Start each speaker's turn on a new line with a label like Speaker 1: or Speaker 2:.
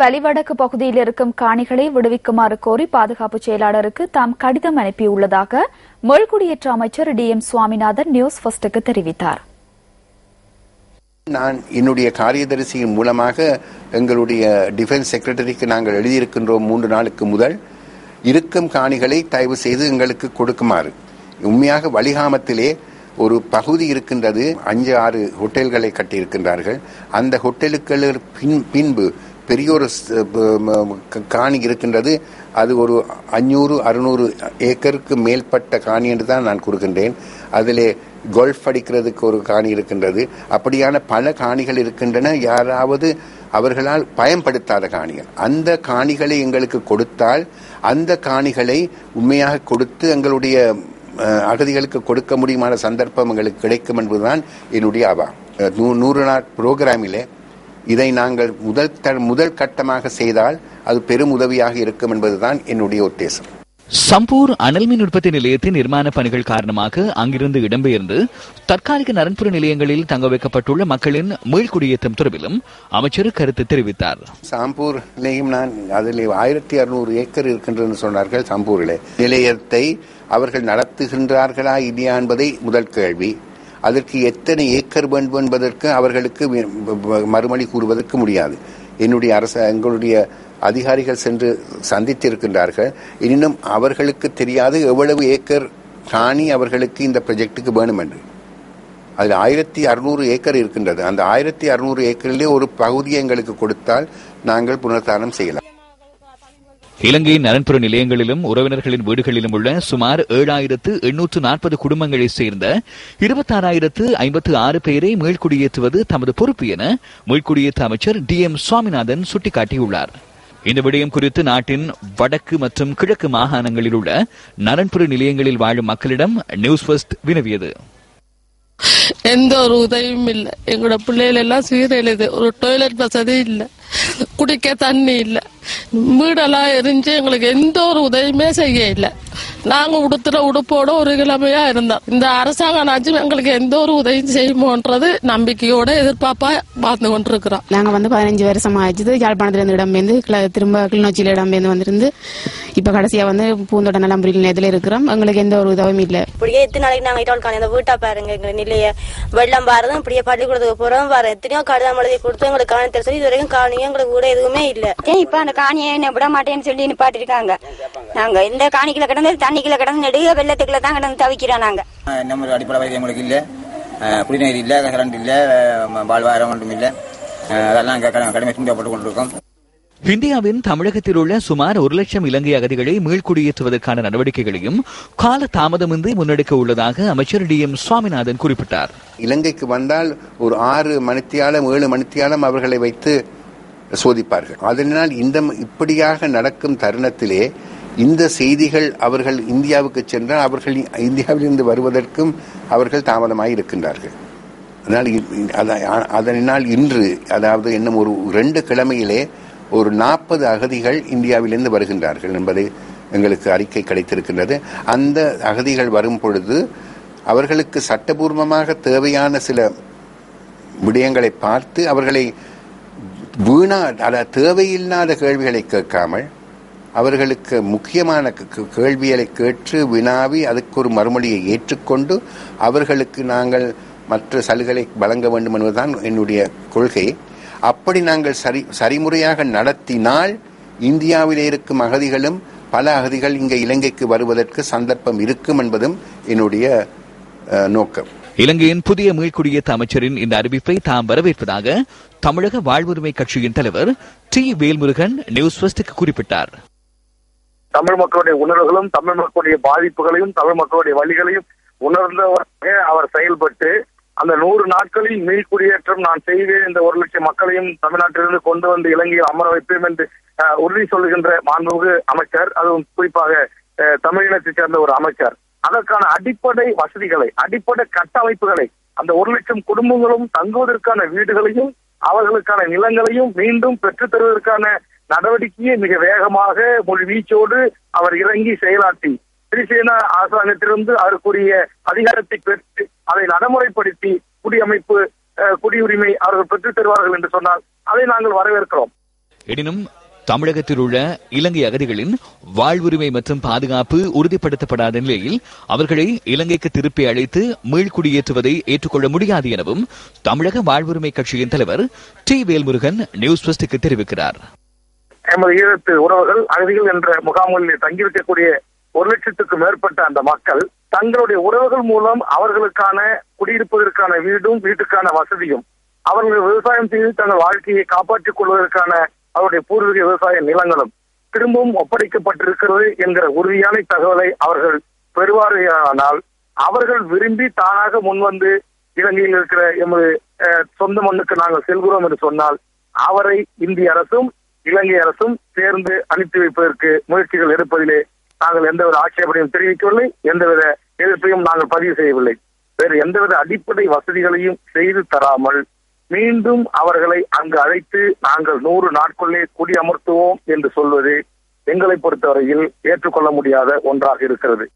Speaker 1: வலிவடக்கு பகுதியில் இருக்கும் காணிகளை விடுவிக்குமாறு கோரி பாதுகாப்பு செயலாளருக்கு தாம் கடிதம் அனுப்பியுள்ளதாக மொழ்குடியேற்ற அமைச்சர் டி எம் சுவாமிநாதன் நியூஸ் ஃபர்ஸ்டுக்கு தெரிவித்தார்.
Speaker 2: நான் என்னுடைய காரியதரிசியின் மூலமாக எங்களுடைய டிஃபென்ஸ் செக்ரட்டரிக்கு நாங்கள் எழுதியிருக்கின்றோம் மூன்று நாளுக்கு முதல். இருக்கும் காணிகளை தயவு செய்து எங்களுக்கு கொடுக்குமாறு. உண்மையாக வலிகாமத்திலே ஒரு பகுதி இருக்கின்றது. அஞ்சு ஆறு ஹோட்டல்களை கட்டியிருக்கின்றார்கள். அந்த ஹோட்டலுக்கு பின் பின்பு பெரிய ஒரு ஸ்- காணி இருக்கின்றது. அது ஒரு அஞ்சூறு அறுநூறு ஏக்கருக்கு மேற்பட்ட காணி என்று தான் நான் கொடுக்கின்றேன் அதிலே கோல்ஃப் அடிக்கிறதுக்கு ஒரு காணி இருக்கின்றது. அப்படியான பல காணிகள் இருக்கின்றன. யாராவது அவர்களால் பயன்படுத்தாத காணிகள். அந்த காணிகளை எங்களுக்கு கொடுத்தால் அந்த காணிகளை உண்மையாக கொடுத்து எங்களுடைய அகதிகளுக்கு கொடுக்க முடியுமான சந்தர்ப்பம் எங்களுக்கு கிடைக்கும் என்பதுதான் என்னுடைய அவா நூ- நூறு நாள் புரோகிராமிலே இதை நாங்கள் முதல் த- முதல் கட்டமாக செய்தால் அது பெரும் உதவியாக இருக்கும் என்பதுதான் என்னுடைய உத்தேசம்.
Speaker 3: சம்பூர் அனல் மின் உற்பத்தி நிலையத்தின் நிர்மாண பணிகள் காரணமாக அங்கிருந்து இடம்பெயர்ந்து தற்காலிக நரன்புற நிலையங்களில் தங்க வைக்கப்பட்டுள்ள மக்களின் மீள்குடியேற்றம் தொடர்பிலும் அமைச்சர் கருத்து தெரிவித்தார்.
Speaker 2: சாம்பூர்லேயும் நான் அதில் ஆயிரத்தி அறுநூறு ஏக்கர் இருக்கின்றதுன்னு சொன்னார்கள் சாம்பூரில். நிலையத்தை அவர்கள் நடத்துகின்றார்களா இல்லையா என்பதை முதல் கேள்வி. அதற்கு எத்தனை ஏக்கர் வேண்டும் என்பதற்கு அவர்களுக்கு மறுமொழி கூறுவதற்கு முடியாது. என்னுடைய அரச எங்களுடைய அதிகாரிகள் சென்று சந்தித்திருக்கின்றார்கள். எனினும் அவர்களுக்கு தெரியாது எவ்வளவு ஏக்கர் காணி அவர்களுக்கு இந்த ப்ராஜெக்டுக்கு வேணும் என்று அதில் ஆயிரத்தி அறுநூறு ஏக்கர் இருக்கின்றது. அந்த ஆயிரத்தி அறுநூறு ஏக்கரிலே ஒரு பகுதியை எங்களுக்கு கொடுத்தால் நாங்கள் புனர்தானம் செய்யலாம்.
Speaker 3: இலங்கையின் நலன்புற நிலையங்களிலும் உறவினர்களின் வீடுகளிலும் உள்ள சுமார் ஏழாயிரத்து எண்ணூற்று நாற்பது குடும்பங்களைச் சேர்ந்த இருபத்தாறாயிரத்து ஐம்பத்து ஆறு பேரை மீள்குடியேற்றுவது தமது பொறுப்பு என மீள்குடியேற்ற அமைச்சர் டி எம் சுவாமிநாதன் சுட்டிக்காட்டியுள்ளார். இந்த விடயம் குறித்து நாட்டின் வடக்கு மற்றும் கிழக்கு மாகாணங்களில் உள்ள நலன்புற நிலையங்களில் வாழும் மக்களிடம் நியூஸ் ஃபர்ஸ்ட் வினவியது.
Speaker 4: எந்த ஒரு உதவியும் இல்லை. எங்களோட பிள்ளைகள் எல்லாம் சீரழிது ஒரு டாய்லெட் வசதி இல்லை. குடிக்க தண்ணி இல்லை. வீடெல்லாம் எரிஞ்சு எங்களுக்கு எந்த ஒரு உதவியுமே செய்ய இல்லை. நாங்க உடுத்துற உடுப்போட ஒரு கிழமையா இருந்தோம். இந்த அரசாங்கம்னாச்சும் எங்களுக்கு எந்த ஒரு உதவியும் செய்யுமோன்றது நம்பிக்கையோட எதிர்பார்ப்பா பார்த்து கொண்டிருக்கிறோம்.
Speaker 5: நாங்க வந்து பதினஞ்சு வருஷம் ஆயிடுச்சு. யாழ்ப்பாணத்துல இருந்து இடம்பெயர்ந்து கிள- திரும்ப கிளிநொச்சியில இடம்பெயர்ந்து வந்திருந்து இப்ப கடைசியா வந்து பூந்தோட்ட நலம்புரி நிலையத்துல இருக்கிறோம். எங்களுக்கு எந்த ஒரு உதவியும் இல்ல.
Speaker 6: இப்படியே எத்தனை நாளைக்கு நாங்க இட்டால் இந்த வீட்டா பாருங்க எங்க நிலைய. வெள்ளம் பாரதும் இப்படியே பள்ளிக்கூடத்துக்கு போறோம். பாரு எத்தனையோ கடிதம் எழுதி கொடுத்து எங்களுக்கு காணி தர சொல்லி இது வரைக்கும் காணியும் எங்களுக்கு கூட எதுவுமே இல்ல.
Speaker 7: ஏன் இப்ப அந்த காணியை என்ன விட மாட்டேன்னு சொல்லி நிப்பாட்டிருக்காங்க. நாங்க இந்த காணிக்குள்ள கிடந்து தண்ணிக்குள்ள கிடந்து நெடுக வெள்ளத்துக்குள்ள தான் கிடந்து தவிக்கிறோம் நாங்க.
Speaker 8: நம்ம அடிப்படை வசதி எங்களுக்கு இல்லை. குடிநீர் இல்லை கரண்ட் இல்லை வாழ்வாதாரம் ஒன்றும் இல்லை. அதெல்லாம் கடுமை துன்பப்பட்டு கொண்டிருக்கோம்.
Speaker 3: இந்தியாவின் தமிழகத்தில் உள்ள சுமார் ஒரு லட்சம் இலங்கை அகதிகளை மீள்குடியேற்றுவதற்கான நடவடிக்கைகளையும் கால தாமதமின்றி முன்னெடுக்க உள்ளதாக அமைச்சர் டி எம் சுவாமிநாதன் குறிப்பிட்டார்.
Speaker 2: இலங்கைக்கு வந்தால் ஒரு ஆறு மணித்தியாலம் ஏழு மணித்தியாலம் அவர்களை வைத்து சோதிப்பார்கள். அதனால் இந்த இப்படியாக நடக்கும் தருணத்திலே இந்த செய்திகள் அவர்கள் இந்தியாவுக்கு சென்றால் அவர்கள் இந்தியாவிலிருந்து வருவதற்கும் அவர்கள் தாமதமாக இருக்கின்றார்கள். அதனால் அதனால் இன்று அதாவது இன்னும் ஒரு ரெண்டு கிழமையிலே ஒரு நாற்பது அகதிகள் இந்தியாவிலிருந்து வருகின்றார்கள் என்பதை எங்களுக்கு அறிக்கை கிடைத்திருக்கின்றது. அந்த அகதிகள் வரும் பொழுது அவர்களுக்கு சட்டபூர்வமாக தேவையான சில விடயங்களை பார்த்து அவர்களை வீணா அதாவது தேவையில்லாத கேள்விகளை கேட்காமல் அவர்களுக்கு முக்கியமான கேள்விகளை கேட்டு வினாவி அதுக்கு ஒரு மறுமொழியை ஏற்றுக்கொண்டு அவர்களுக்கு நாங்கள் மற்ற சலுகைகளை வழங்க வேண்டும் என்பதுதான் என்னுடைய கொள்கை. அப்படி நாங்கள் சரி சரிமுறையாக நடத்தினால் இந்தியாவிலே இருக்கும் அகதிகளும் பல அகதிகள் இங்கே இலங்கைக்கு வருவதற்கு சந்தர்ப்பம் இருக்கும் என்பதும் என்னுடைய நோக்கம்.
Speaker 3: இலங்கையின் புதிய மீள்குடியேற்ற அமைச்சரின் இந்த அறிவிப்பை தாம் வரவேற்பதாக தமிழக வாழ்வுரிமை கட்சியின் தலைவர் டி வேல்முருகன் நியூஸ் ஃபர்ஸ்டுக்கு குறிப்பிட்டார்.
Speaker 9: தமிழ் மக்களுடைய உணர்வுகளும் தமிழ் மக்களுடைய பாதிப்புகளையும் தமிழ் மக்களுடைய வழிகளையும் உணர்ந்தவராக அவர் செயல்பட்டு அந்த நூறு நாட்களில் மீள்குடியேற்றம் நான் செய்வேன் இந்த ஒரு லட்சம் மக்களையும் தமிழ்நாட்டிலிருந்து கொண்டு வந்து இலங்கையில் அமர வைப்பேன் என்று உறுதி சொல்லுகின்ற மாண்புமிகு அமைச்சர் அதுவும் குறிப்பாக அஹ், தமிழினத்தைச் சேர்ந்த ஒரு அமைச்சர். அதற்கான அடிப்படை வசதிகளை அடிப்படை கட்டமைப்புகளை அந்த ஒரு லட்சம் குடும்பங்களும் தங்குவதற்கான வீடுகளையும் அவர்களுக்கான நிலங்களையும் மீண்டும் பெற்றுத் தருவதற்கான நடவடிக்கையை மிக வேகமாக மொழி வீச்சோடு அவர் இறங்கி செயலாற்றி. சிறிசேனா அரசாங்கத்திலிருந்து அதற்குரிய அதிகாரத்தை பெற்று அதை நடைமுறைப்படுத்தி குடியமைப்பு குடியுரிமை அவர்கள் பெற்றுத் தருவார்கள் என்று சொன்னால் அதை நாங்கள் வரவேற்கிறோம்.
Speaker 3: எனினும் தமிழகத்தில் உள்ள இலங்கை அகதிகளின் வாழ்வுரிமை மற்றும் பாதுகாப்பு உறுதிப்படுத்தப்படாத நிலையில் அவர்களை இலங்கைக்கு திருப்பி அழைத்து மீள்குடியேற்றுவதை ஏற்றுக்கொள்ள முடியாது எனவும் தமிழக வாழ்வுரிமை கட்சியின் தலைவர் டி வேல்முருகன் நியூஸ் பெஸ்டுக்கு தெரிவிக்கிறார்.
Speaker 9: எமது ஈழத்து உறவுகள் அகதிகள் என்ற முகாம்களில் தங்கியிருக்கக்கூடிய ஒரு லட்சத்துக்கும் மேற்பட்ட அந்த மக்கள் தங்களுடைய உறவுகள் மூலம் அவர்களுக்கான குடியிருப்பதற்கான வீடும் வீட்டுக்கான வசதியும் அவர்கள் விவசாயம் செய்து தங்கள் வாழ்க்கையை காப்பாற்றிக் கொள்வதற்கான அவருடைய பூர்வீக விவசாய நிலங்களும் திரும்பவும் ஒப்படைக்கப்பட்டிருக்கிறது என்கிற உறுதியான தகவலை அவர்கள் பெறுவார்களானால் அவர்கள் விரும்பி தானாக முன்வந்து இலங்கையில் இருக்கிற எமது அஹ், சொந்த மண்ணுக்கு நாங்கள் செல்கிறோம் என்று சொன்னால் அவரை இந்திய அரசும் இலங்கை அரசும் சேர்ந்து அனுப்பி வைப்பதற்கு முயற்சிகள் எடுப்பதிலே நாங்கள் எந்தவித ஆட்சேபனையும் தெரிவிக்கவில்லை எந்தவித எதிர்ப்பையும் நாங்கள் பதிவு செய்யவில்லை. வேறு எந்தவித அடிப்படை வசதிகளையும் செய்து தராமல் மீண்டும் அவர்களை அங்கு அழைத்து நாங்கள் நூறு நாட்களுள்ளே குடியமர்த்துவோம் என்று சொல்வது எங்களை பொறுத்தவரையில் ஏற்றுக்கொள்ள முடியாத ஒன்றாக இருக்கிறது.